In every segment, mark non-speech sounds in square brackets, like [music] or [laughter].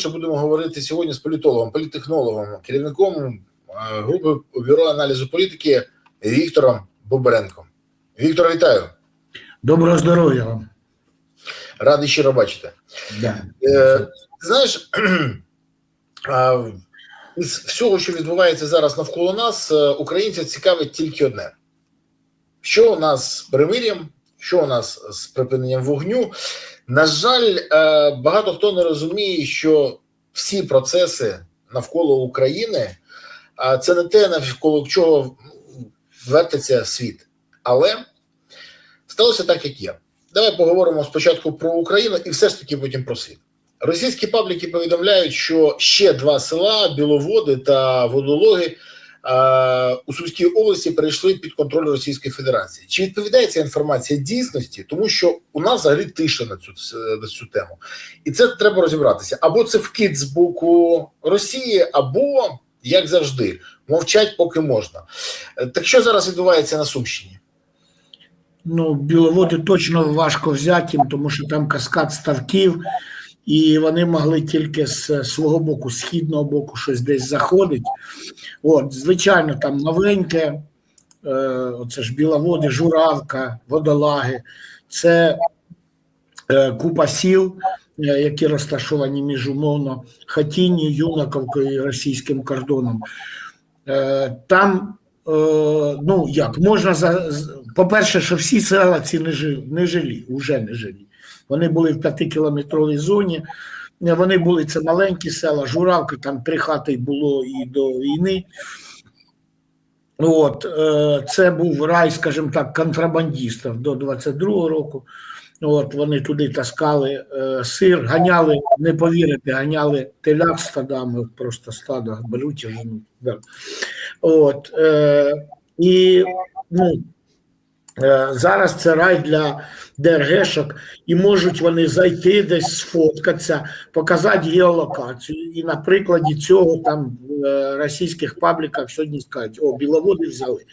що будемо говорити сьогодні з політологом, політтехнологом, керівником е, групи бюро аналізу політики Віктором Бобренком. Віктор, вітаю! Доброго здоров'я вам. Радий щиро бачити. Да. Е, знаєш, [clears throat] із всього, що відбувається зараз навколо нас, е, українців цікавить тільки одне: що у нас з перемир'ям, що у нас з припиненням вогню. На жаль, е, багато хто не розуміє, що всі процеси навколо України це не те, навколо чого вертиться світ. Але сталося так, як є. Давай поговоримо спочатку про Україну і все ж таки потім про світ. Російські пабліки повідомляють, що ще два села Біловоди та Водологи у Сумській області перейшли під контроль Російської Федерації. Чи відповідає ця інформація дійсності? Тому що у нас взагалі тиша на цю на цю тему, і це треба розібратися. Або це вкид з боку Росії, або як завжди, мовчать поки можна. Е, Так що зараз відбувається на Сумщині? Ну, біловоди точно важко взяти, тому що там каскад ставків, і вони могли тільки з свого боку, з східного боку, щось десь заходить. От, звичайно, там новеньке, е, оце ж біловоди, журавка, водолаги, це е, купа сіл, е, які розташовані між умовно Хатіні, Юнаковкою і російським кордоном. Е, там Е, ну як можна за по-перше, що всі села ці не жилі, не жилі, вже не жилі. Вони були в п'ятикілометровій зоні. Вони були це маленькі села, журавки, там три хати було і до війни. От е, це був рай, скажімо так, контрабандистів до 22-го року. От вони туди таскали е, сир, ганяли, не повірите, ганяли теляк стадами, просто стадо беруть. От, е, і ну, зараз це рай для ДРГшок, і можуть вони зайти десь, сфоткатися, показати геолокацію. І на прикладі цього там в е, російських пабліках сьогодні скажуть, о, біловоди взяли.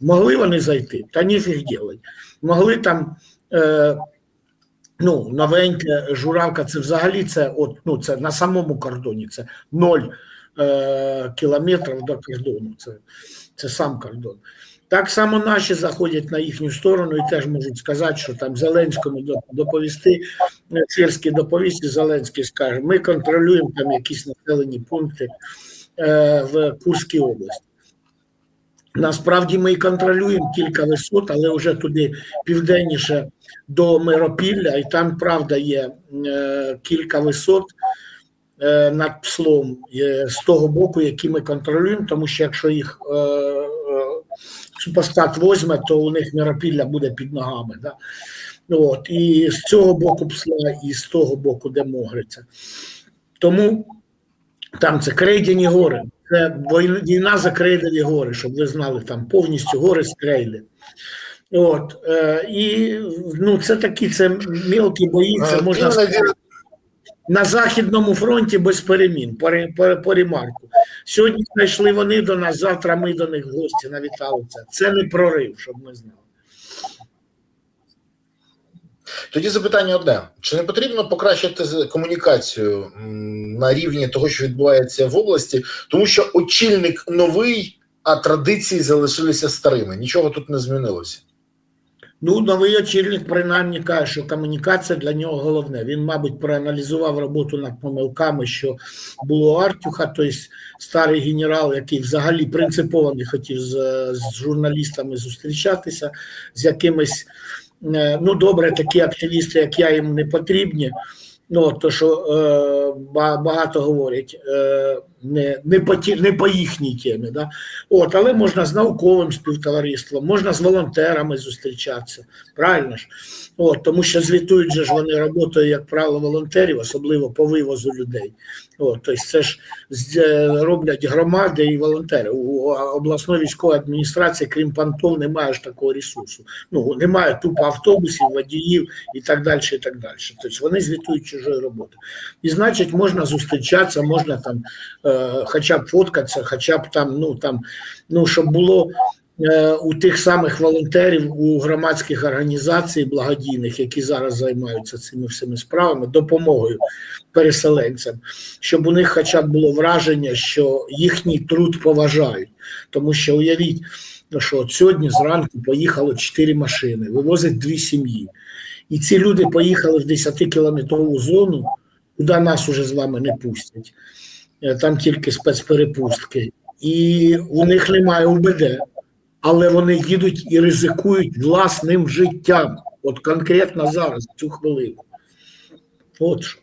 Могли вони зайти? Та ніфіг ділать. Могли там. Е, Ну, новеньке журавка, це взагалі це от, ну, це на самому кордоні, це ноль е, кілометрів до кордону, це, це сам кордон. Так само наші заходять на їхню сторону і теж можуть сказати, що там Зеленському доповісти, Цирський доповість, і Зеленський скаже, ми контролюємо там якісь населені пункти е, в Курській області. Насправді ми і контролюємо кілька висот, але вже туди південніше до Миропілля, і там правда є е, кілька висот е, над пслом е, з того боку, які ми контролюємо, тому що якщо їх е, е, супостат возьме, то у них Миропілля буде під ногами. Да? От, І з цього боку псла, і з того боку, де Могриця. Тому там це Крейдяні гори. Це війна за Крейдові гори, щоб ви знали, там повністю гори з Крейди. От, е, І ну, це такі це мілкі бої, це можна сказати, на Західному фронті без перемін, по, ремарку. Сьогодні знайшли вони до нас, завтра ми до них в гості навіталися. Це не прорив, щоб ми знали. Тоді запитання одне: чи не потрібно покращити комунікацію на рівні того, що відбувається в області, тому що очільник новий, а традиції залишилися старими. Нічого тут не змінилося. Ну, новий очільник принаймні каже, що комунікація для нього головне. Він, мабуть, проаналізував роботу над помилками, що було Артюха, тобто старий генерал, який взагалі принципово не хотів з, з журналістами зустрічатися, з якимись. Ну, добре, такі активісти, як я, їм не потрібні. Ну, то що е, багато говорять е, не не, по ті, не по їхній темі. Да? От, Але можна з науковим співтовариством, можна з волонтерами зустрічатися. Правильно ж? От, Тому що звітують же ж вони роботою, як правило, волонтерів, особливо по вивозу людей. От, Тобто це ж роблять громади і волонтери. У обласної військової адміністрації, крім пантов, немає ж такого ресурсу. Ну, Немає тупо автобусів, водіїв і так далі. і так далі. Тобто вони звітують чужої роботи. І значить, можна зустрічатися, можна там е, хоча б фоткатися, хоча б там, ну там, ну щоб було е, у тих самих волонтерів, у громадських організацій благодійних, які зараз займаються цими всіми справами, допомогою переселенцям, щоб у них хоча б було враження, що їхній труд поважають. Тому що уявіть, що от сьогодні зранку поїхало чотири машини, вивозять дві сім'ї. І ці люди поїхали в 10-кілометрову зону, куди нас уже з вами не пустять. Е, Там тільки спецперепустки. І у них немає УБД, але вони їдуть і ризикують власним життям. От конкретно зараз, цю хвилину. От що.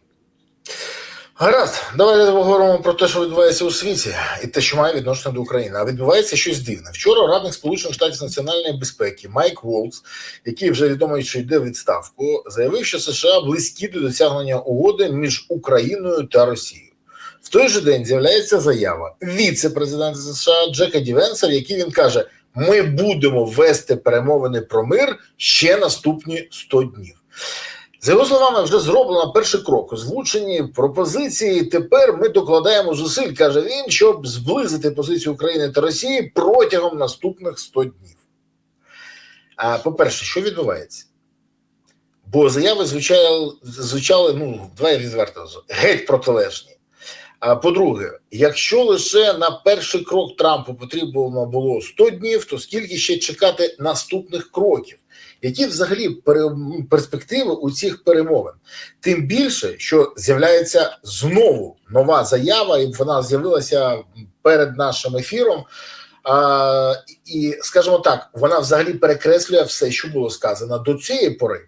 Гаразд, давайте поговоримо про те, що відбувається у світі, і те, що має відношення до України. А відбувається щось дивне. Вчора радник Сполучених Штатів національної безпеки Майк Волц, який вже відомо, що йде в відставку, заявив, що США близькі до досягнення угоди між Україною та Росією. В той же день з'являється заява віце-президента США Джека Дівенса, в якій він каже: ми будемо вести перемовини про мир ще наступні 100 днів. За його словами, вже зроблено перший крок. Озвучені пропозиції. Тепер ми докладаємо зусиль, каже він, щоб зблизити позицію України та Росії протягом наступних 100 днів. А по-перше, що відбувається? Бо заяви звучали, звучали ну, давай відверто, геть протилежні. По-друге, якщо лише на перший крок Трампу потрібно було 100 днів, то скільки ще чекати наступних кроків? Які взагалі перспективи у цих перемовин? Тим більше, що з'являється знову нова заява, і вона з'явилася перед нашим ефіром. А, і скажімо так, вона взагалі перекреслює все, що було сказано до цієї пори.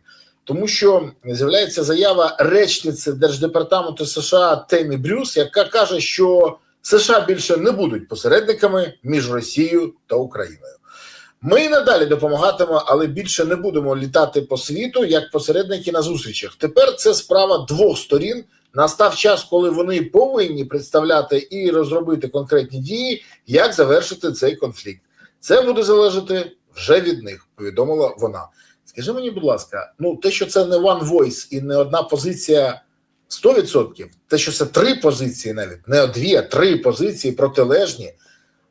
Тому що з'являється заява речниці Держдепартаменту США Темі Брюс, яка каже, що США більше не будуть посередниками між Росією та Україною. Ми і надалі допомагатимемо, але більше не будемо літати по світу як посередники на зустрічах. Тепер це справа двох сторін. Настав час, коли вони повинні представляти і розробити конкретні дії, як завершити цей конфлікт. Це буде залежати вже від них, повідомила вона. Скажи мені, будь ласка, ну те, що це не one voice і не одна позиція 100%, те, що це три позиції, навіть не дві, а три позиції протилежні.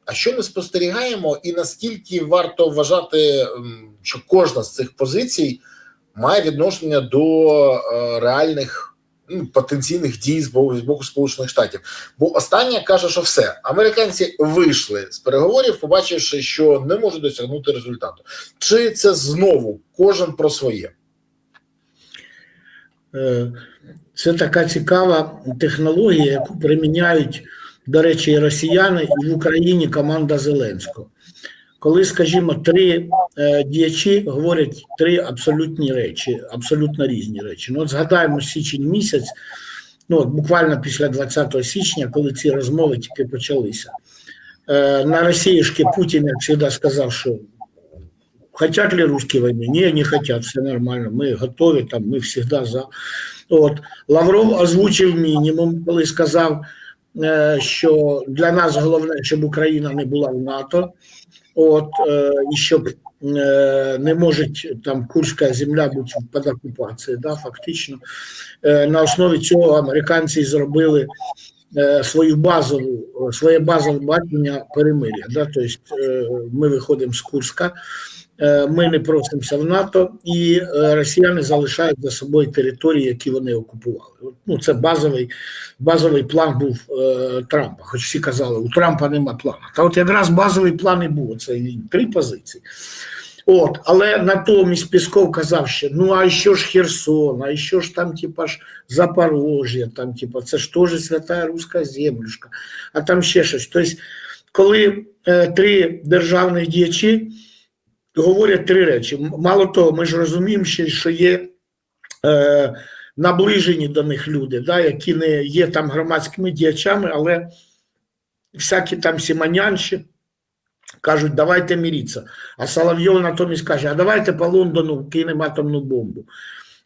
А що ми спостерігаємо, і наскільки варто вважати, що кожна з цих позицій має відношення до е, реальних потенційних дій з боку, з боку Сполучених Штатів? Бо остання каже, що все американці вийшли з переговорів, побачивши, що не можуть досягнути результату. Чи це знову кожен про своє? Е, Це така цікава технологія, яку приміняють, до речі, і росіяни, і в Україні команда Зеленського. Коли, скажімо, три е, діячі говорять три абсолютні речі, абсолютно різні речі. Ну, от згадаємо січень місяць, ну от буквально після 20 січня, коли ці розмови тільки почалися. Е, на Росіюшки Путін, як завжди, сказав, що хотят ли русские войны? Не, не хотят, все нормально, мы готові, там, ми всегда за. От. Лавров озвучив мінімум, коли сказав, е, що для нас головне, щоб Україна не була в НАТО, от, е, і щоб е, не може там Курська земля бути під окупацією, да, фактично. Е, на основі цього американці зробили свою базову, своє базове бачення перемир'я. Да? Тобто ми виходимо з Курська, ми не просимося в НАТО, і е, росіяни залишають за собою території, які вони окупували. Ну, це базовий, базовий план був е, Трампа. Хоч всі казали, у Трампа нема плану. Та от якраз базовий план і був. Це три позиції. От, але натомість Пісков казав ще: ну а що ж Херсон, а що ж там, типа ж Запорожжя, там, типа, це ж теж свята руська землюшка, а там ще щось. Тобто, коли е, три державних діячі говорять три речі. Мало того, ми ж розуміємо що є е, наближені до них люди, да, які не є там громадськими діячами, але всякі там сіманянші кажуть, давайте міріться. А Соловйов натомість каже, а давайте по Лондону кинемо атомну бомбу.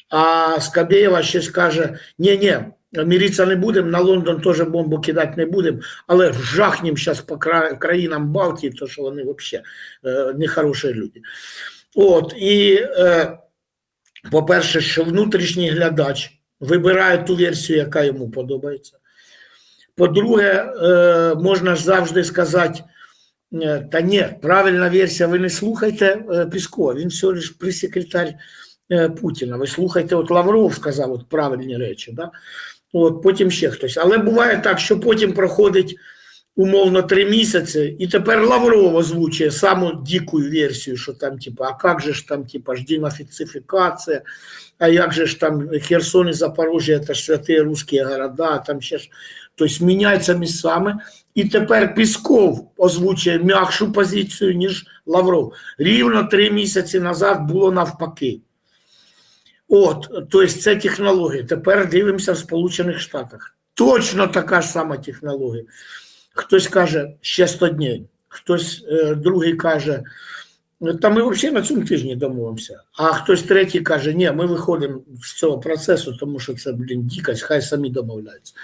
А Скабєєва ще скаже, ні, ні, міритися не будемо, на Лондон теж бомбу кидати не будемо, але жахнемо зараз по країнам Балтії, то що вони взагалі е, нехороші люди. От, і, е, по-перше, що внутрішній глядач вибирає ту версію, яка йому подобається. По-друге, е, можна ж завжди сказати, Е, Та ні, правильна версія, ви не слухайте е, Піскова, він всього лиш прес-секретар е, Путіна. Ви слухайте, от Лавров сказав от правильні речі, да? От, потім ще хтось. Але буває так, що потім проходить умовно три місяці, і тепер Лавров озвучує саму дику версію, що там, типа, а як же ж там, типа, ж денацифікація, а як же ж там Херсон і Запорожжя, це ж святі русські города, там ще ж, тобто міняється місцями. І тепер Пісков озвучує м'якшу позицію, ніж Лавров. Рівно три місяці назад було навпаки. От, тобто це технологія. Тепер дивимося в Сполучених Штатах. Точно така ж сама технологія. Хтось каже ще 100 днів, хтось е, другий каже, та ми взагалі на цьому тижні домовимося. А хтось третій каже, ні, ми виходимо з цього процесу, тому що це, блін, дікость, хай самі домовляються.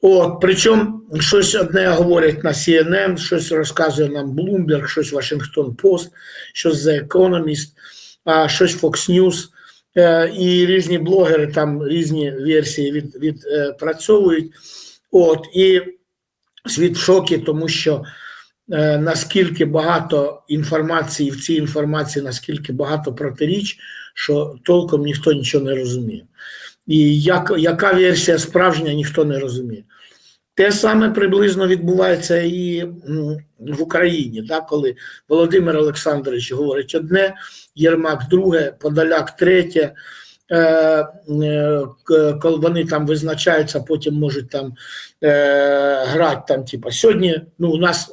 От, причому щось одне говорять на CNN, щось розказує нам Bloomberg, щось Washington Post, щось The Economist, а щось Fox News. Е, і різні блогери там різні версії від, відпрацьовують. От, і світ в шокі, тому що е, наскільки багато інформації, в цій інформації наскільки багато протиріч, що толком ніхто нічого не розуміє. І як, яка версія справжня, ніхто не розуміє. Те саме приблизно відбувається і в Україні, да, коли Володимир Олександрович говорить одне, Єрмак друге, Подоляк третє. Е, е, коли вони там визначаються, потім можуть там е, грати там, типа, сьогодні, ну, у нас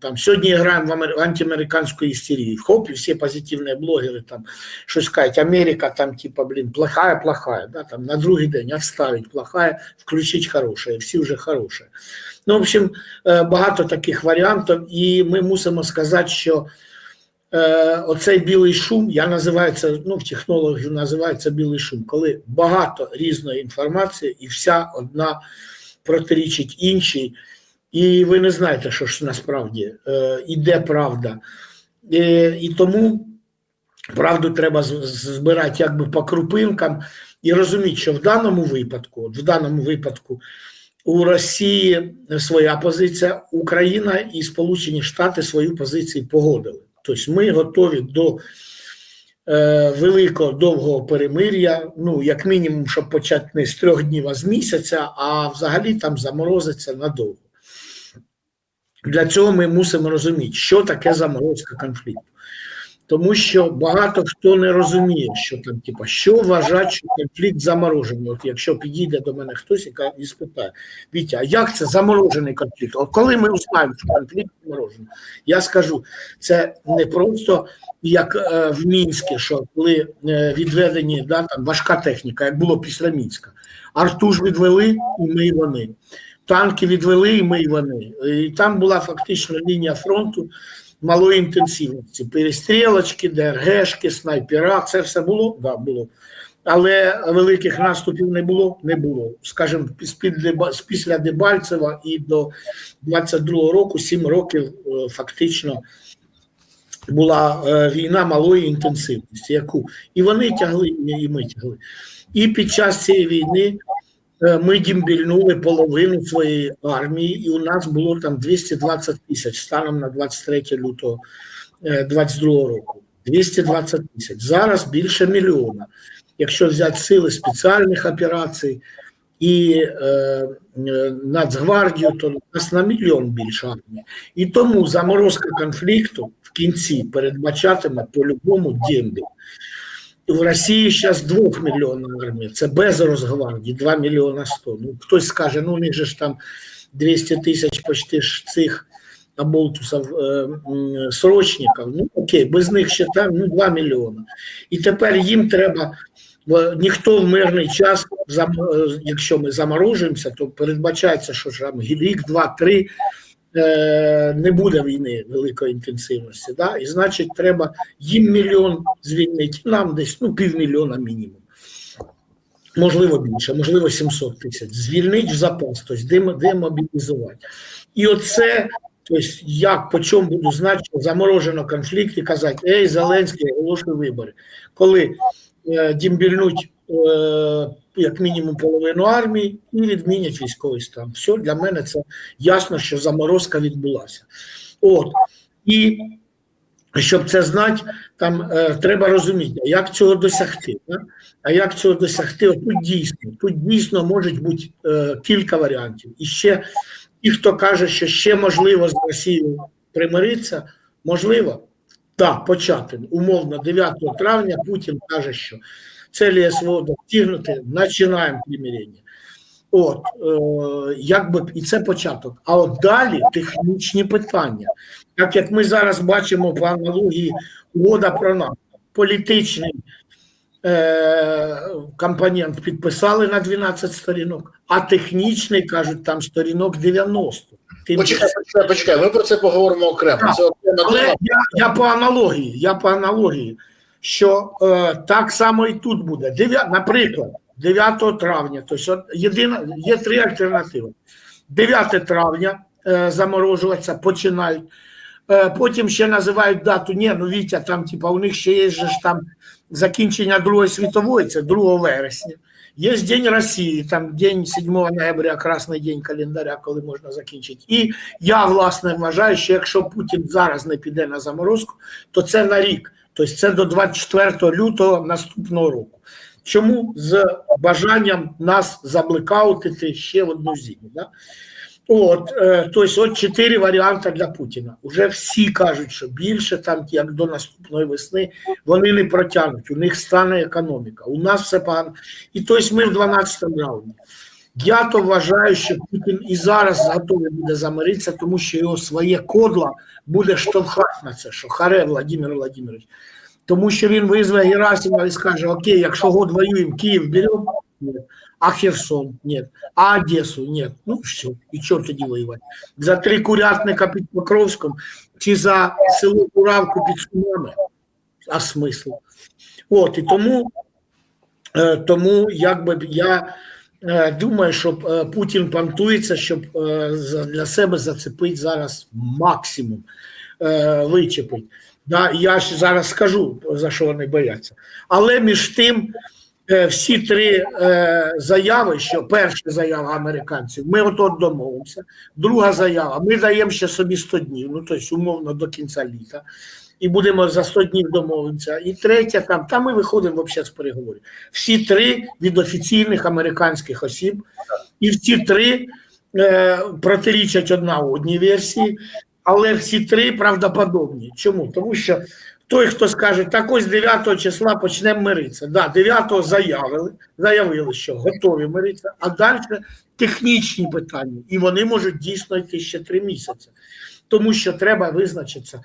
там сьогодні граємо в, амер... в антиамериканську істерію. Хоп, і всі позитивні блогери там щось кажуть, Америка там, типа, блін, плохая, плохая, да, там на другий день отставить плохая, включить хороше, всі вже хороше. Ну, в общем, багато таких варіантів, і ми мусимо сказати, що е, оцей білий шум, я називаю це, ну, в технологів називається білий шум, коли багато різної інформації і вся одна протирічить іншій, і ви не знаєте, що ж насправді е, правда. І, і тому правду треба збирати якби по крупинкам і розуміти, що в даному випадку, от в даному випадку, у Росії своя позиція, Україна і Сполучені Штати свою позицію погодили. Тобто ми готові до е, великого довгого перемир'я, ну, як мінімум, щоб почати не з трьох днів, а з місяця, а взагалі там заморозиться надовго. Для цього ми мусимо розуміти, що таке заморозка конфлікту. Тому що багато хто не розуміє, що там, типа, що вважать, що конфлікт заморожений. От якщо підійде до мене хтось і спитає, Вітя, а як це заморожений конфлікт? От коли ми узнаємо, що конфлікт заморожений, я скажу, це не просто як е, в Мінську, що коли е, відведені да, там, важка техніка, як було після Мінська. Арту ж відвели, і ми і вони. Танки відвели, і ми і вони. І там була фактично лінія фронту малої інтенсивності. Перестрілочки, ДРГшки, снайпера, це все було? Да, було. Але великих наступів не було, не було. Скажімо, після Дебальцева і до 22-го року, 7 років е, фактично була е, війна малої інтенсивності, яку і вони тягли, і ми тягли. І під час цієї війни ми дімбільнули половину своєї армії, і у нас було там 220 тисяч станом на 23 лютого 22 року. 220 тисяч. Зараз більше мільйона. Якщо взяти сили спеціальних операцій і е, е, Нацгвардію, то у нас на мільйон більше армії. І тому заморозка конфлікту в кінці передбачатиме по-любому дембіль. В Росії зараз 2 мільйонна армія, це без Росгвардії, 2 мільйона 100. Ну, хтось скаже, ну у ж там 200 тисяч почти ж цих оболтусів, е, срочників. Ну окей, без них ще там ну, 2 мільйони. І тепер їм треба, бо ніхто в мирний час, е, якщо ми заморожуємося, то передбачається, що ж там рік, два, три е, не буде війни великої інтенсивності. Да? І значить, треба їм мільйон звільнити, нам десь ну, півмільйона мінімум. Можливо, більше, можливо, 700 тисяч. Звільнить в запас, тобто демобілізувати. І оце, тобто, як по чому буду знати, заморожено конфлікт і казати, ей, Зеленський, оголошуй вибори. Коли е, дімбільнуть е, як мінімум половину армії і відмінять військовий стан. Все для мене це ясно, що заморозка відбулася. От і щоб це знати, там е, треба розуміти, як цього досягти. Да? А як цього досягти? Тут дійсно, тут дійсно можуть бути е, кілька варіантів. І ще ті, хто каже, що ще можливо з Росією примиритися, можливо, так, почати. Умовно, 9 травня Путін каже, що цілі СВО достигнути, починаємо примирення. От, е, якби і це початок. А от далі технічні питання. Так як ми зараз бачимо по аналогії угода про НАТО, політичний е, компонент підписали на 12 сторінок, а технічний кажуть, там сторінок 90. Тим Почекай, почекай, почекай. Ми про це поговоримо окремо. Так. Це окрема але я, я по аналогії, я по аналогії, що е, так само і тут буде. Дев'я- наприклад, 9 травня, тобто єдина, є три альтернативи. 9 травня е, заморожуватися, починають. Е, потім ще називають дату. Ні, ну Вітя, там, типа, у них ще є ж там закінчення Другої світової, це 2 вересня. Є День Росії, там день 7 ноября, красний день календаря, коли можна закінчити. І я власне вважаю, що якщо Путін зараз не піде на заморозку, то це на рік, тобто це до 24 лютого наступного року. Чому з бажанням нас заблекаутити ще в одну зиму? Да? От, е, тобто, от чотири варіанти для Путіна. Уже всі кажуть, що більше там, як до наступної весни, вони не протягнуть, у них стане економіка, у нас все погано. І тобто ми в 12 раунді. Я то вважаю, що Путін і зараз готовий буде замиритися, тому що його своє кодло буде штовхати на це, що харе Владимир Владимирович. Тому що він визве Герасимова і скаже: Окей, якщо год воюємо, Київ беремо. А Херсон ні, а Одесу ні. Ну все, і чого тоді воювати? За три курятника під Покровськом чи за село Куравку під Сумами? А смисл? От і тому, е, тому якби я е, думаю, що е, Путін пантується, щоб для себе зацепити зараз максимум вичепить. Да, я ж зараз скажу, за що вони бояться. Але між тим, всі три е, заяви, що перша заява американців, ми от от домовимося. Друга заява, ми даємо ще собі 100 днів, ну тобто умовно до кінця літа, і будемо за 100 днів домовитися. І третя там, там ми виходимо взагалі з переговорів. Всі три від офіційних американських осіб, і всі три е, протирічать одна одній версії, але всі три правдоподобні. Чому? Тому що той, хто скаже, так ось 9 числа почнемо миритися. Да, 9 заявили, заявили, що готові миритися, а далі технічні питання. І вони можуть дійсно йти ще три місяці. Тому що треба визначитися.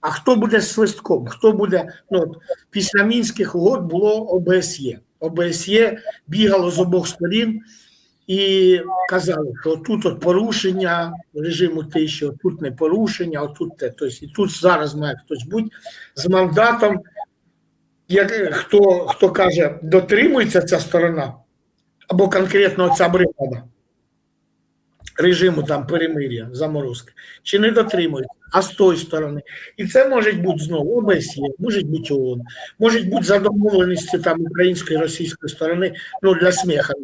А хто буде свистком? Хто буде? Ну, от, після мінських угод було ОБСЄ. ОБСЄ бігало з обох сторін і казали, що тут от порушення режиму тиші, тут не порушення, отут те. Тобто, і тут зараз має хтось бути з мандатом, як, хто, хто каже, дотримується ця сторона, або конкретно ця бригада режиму там перемир'я, заморозки, чи не дотримується, а з тої сторони. І це може бути знову ОБСЄ, може бути ООН, може бути за домовленістю там української і російської сторони, ну для сміха.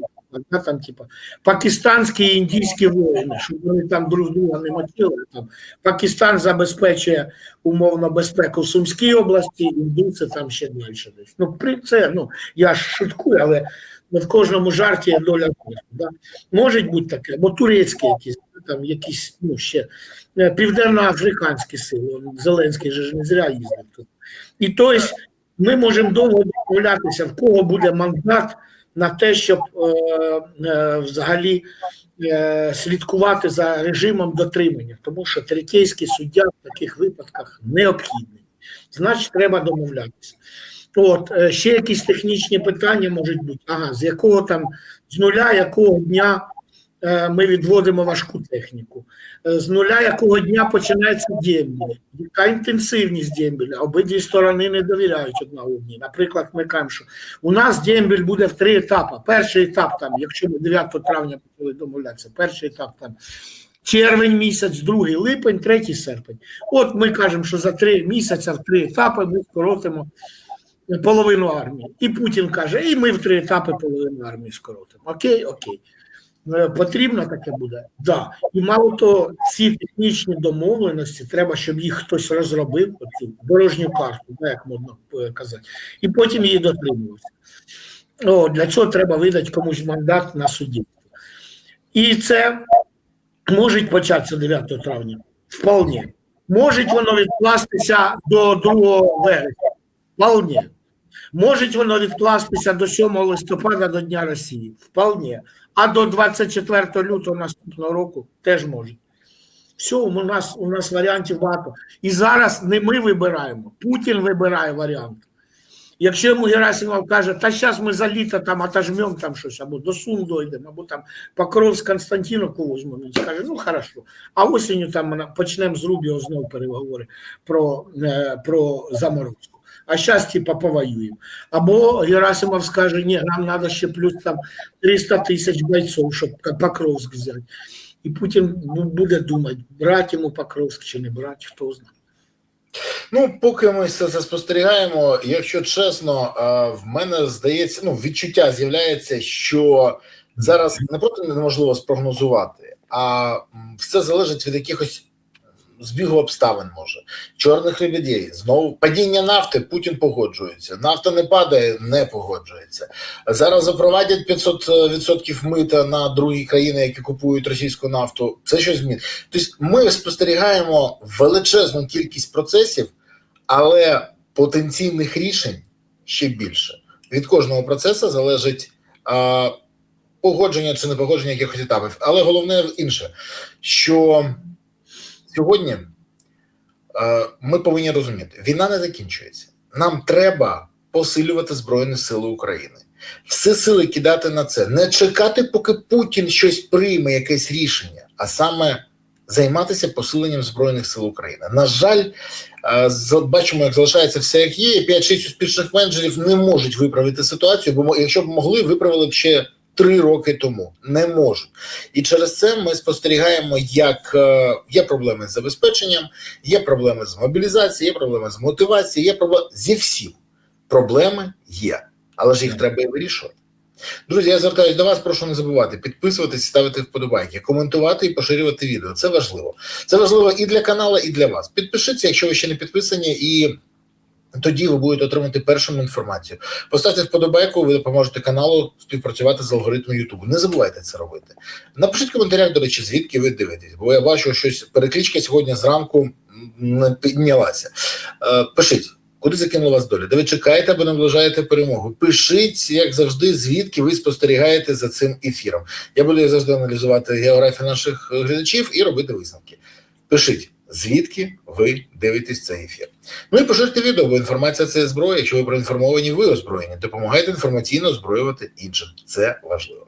Да, там, типа, пакистанські і індійські воїни, щоб вони там друг друга не мочили. Там. Пакистан забезпечує умовно безпеку в Сумській області, індуси там ще далі десь. Ну, при це, ну, я ж шуткую, але в кожному жарті є доля. Да? Може бути таке, або турецькі якісь, там якісь, ну, ще е, південноафриканські сили. Зеленський же не зря їздив тут. І тобто ми можемо довго домовлятися, в кого буде мандат на те, щоб е, е, взагалі е, слідкувати за режимом дотримання, тому що третейський суддя в таких випадках необхідний. Значить, треба домовлятися. От ще якісь технічні питання можуть бути. Ага, з якого там з нуля якого дня ми відводимо важку техніку, Е, з нуля якого дня починається дембіль, яка інтенсивність дембіля, обидві сторони не довіряють одна одній. Наприклад, ми кажемо, що у нас дембіль буде в три етапи. Перший етап, там, якщо ми 9 травня почали домовлятися, перший етап там. Червень місяць, другий липень, третій серпень. От ми кажемо, що за три місяці, в три етапи ми скоротимо половину армії. І Путін каже, і ми в три етапи половину армії скоротимо. Окей, окей. Е, Потрібно таке буде? Да. І мало того, ці технічні домовленості, треба, щоб їх хтось розробив, оцю дорожню карту, як модно е, казати, і потім її дотримувався. О, для цього треба видати комусь мандат на судді. І це може початися 9 травня. Вполне. Може воно відкластися до 2 вересня. Вполне. Може воно відкластися до 7 листопада до Дня Росії. Вполне. А до 24 лютого наступного року теж може. Все, у нас, у нас варіантів багато. І зараз не ми вибираємо, Путін вибирає варіант. Якщо йому Герасимов каже, та зараз ми за літо там отожмемо там щось, або до Сум дойдемо, або там Покровськ Константиновку візьмемо, він скаже, ну хорошо. А осінню там почнемо з Рубіо знову переговори про, е, про заморозку. А зараз, типа, повоюємо. Або Герасимов скаже, ні, нам треба ще плюс там 300 тисяч бойців, щоб Покровськ взяти. І Путін буде думати, брати йому Покровськ чи не брати, хто знає. Ну, поки ми все це спостерігаємо, якщо чесно, в мене здається, ну відчуття з'являється, що зараз не просто неможливо спрогнозувати, а все залежить від якихось збігу обставин. Може чорних лебедей. Знову падіння нафти. Путін погоджується. Нафта не падає, не погоджується. Зараз запровадять 500% мита на другі країни, які купують російську нафту. Це щось змін. Тобто ми спостерігаємо величезну кількість процесів, але потенційних рішень ще більше. Від кожного процесу залежить погодження чи не погодження якихось етапів. Але головне інше, що сьогодні е, ми повинні розуміти, війна не закінчується. Нам треба посилювати Збройні Сили України. Всі сили кидати на це, не чекати, поки Путін щось прийме, якесь рішення, а саме займатися посиленням Збройних сил України. На жаль, е, бачимо, як залишається все як є. і 5-6 успішних менеджерів не можуть виправити ситуацію, бо якщо б могли, виправили б ще три роки тому. Не можуть. І через це ми спостерігаємо, як е, є проблеми з забезпеченням, є проблеми з мобілізацією, є проблеми з мотивацією, є проблеми зі всім. Проблеми є, але ж їх треба і вирішувати. Друзі, я звертаюся до вас, прошу не забувати підписуватись, ставити вподобайки, коментувати і поширювати відео. Це важливо. Це важливо і для каналу, і для вас. Підпишіться, якщо ви ще не підписані, і тоді ви будете отримати першим інформацію. Поставте вподобайку, ви допоможете каналу співпрацювати з алгоритмом Ютубу. Не забувайте це робити. Напишіть в коментарях, до речі, звідки ви дивитесь, бо я бачу, щось перекличка сьогодні зранку не піднялася. Е, Пишіть. Куди закинула вас доля? Де ви чекаєте або наближаєте перемогу? Пишіть, як завжди, звідки ви спостерігаєте за цим ефіром. Я буду завжди аналізувати географію наших е, глядачів і робити висновки. Пишіть, звідки ви дивитесь цей ефір. Ну і поширте відео, бо інформація це зброя. Якщо ви проінформовані, ви озброєні. Допомагайте інформаційно озброювати іншим. Це важливо.